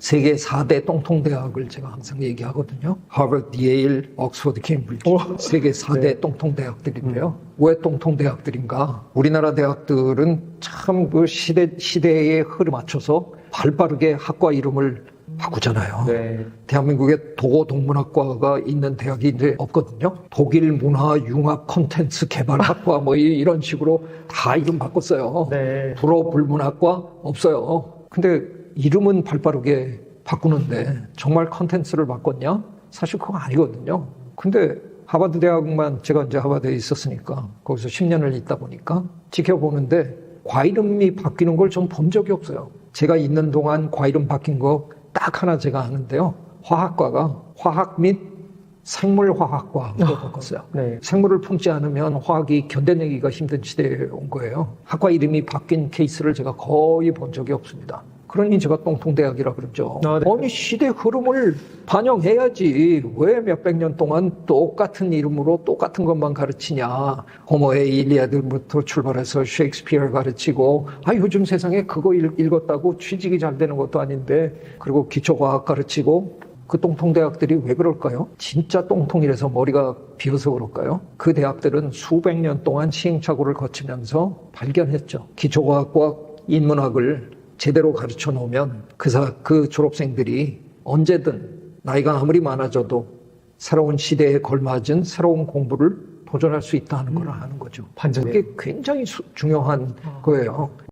세계 4대 똥통대학을 제가 항상 얘기하거든요. 하버드, 예일, 옥스퍼드, 케임브리지. 세계 4대 똥통대학들인데요. 왜 똥통대학들인가? 우리나라 대학들은 참 그 시대, 시대의 흐름 맞춰서 발 빠르게 학과 이름을 바꾸잖아요. 네. 대한민국에 도고 동문학과가 있는 대학이 이제 없거든요. 독일 문화 융합 콘텐츠 개발학과 뭐 이- 이런 식으로 다 이름 바꿨어요. 네. 불어 불문학과 없어요. 근데 이름은 발빠르게 바꾸는데 정말 컨텐츠를 바꿨냐? 사실 그거 아니거든요. 근데 하버드 대학만 제가 이제 하버드에 있었으니까 거기서 10년을 있다 보니까 지켜보는데 과이름이 바뀌는 걸전본 적이 없어요. 제가 있는 동안 과이름 바뀐 거 딱 하나 제가 아는데요. 화학과가 화학 및 생물화학과로 바꿨어요. 네. 생물을 품지 않으면 화학이 견뎌내기가 힘든 시대에 온 거예요. 학과 이름이 바뀐 케이스를 제가 거의 본 적이 없습니다. 그러니 제가 똥통대학이라 그러죠. 아, 네. 아니 시대 흐름을 반영해야지 왜 몇백 년 동안 똑같은 이름으로 똑같은 것만 가르치냐. 호모의 일리아드부터 출발해서 셰익스피어를 가르치고 아 요즘 세상에 그거 읽- 읽었다고 취직이 잘 되는 것도 아닌데 그리고 기초과학 가르치고 그 똥통대학들이 왜 그럴까요? 진짜 똥통이라서 머리가 비어서 그럴까요? 그 대학들은 수백 년 동안 시행착오를 거치면서 발견했죠. 기초과학과 인문학을 제대로 가르쳐 놓으면 그, 사, 그 졸업생들이 언제든 나이가 아무리 많아져도 새로운 시대에 걸맞은 새로운 공부를 도전할 수 있다는 걸 아는 거죠. 반전. 그게 굉장히 수- 중요한 거예요.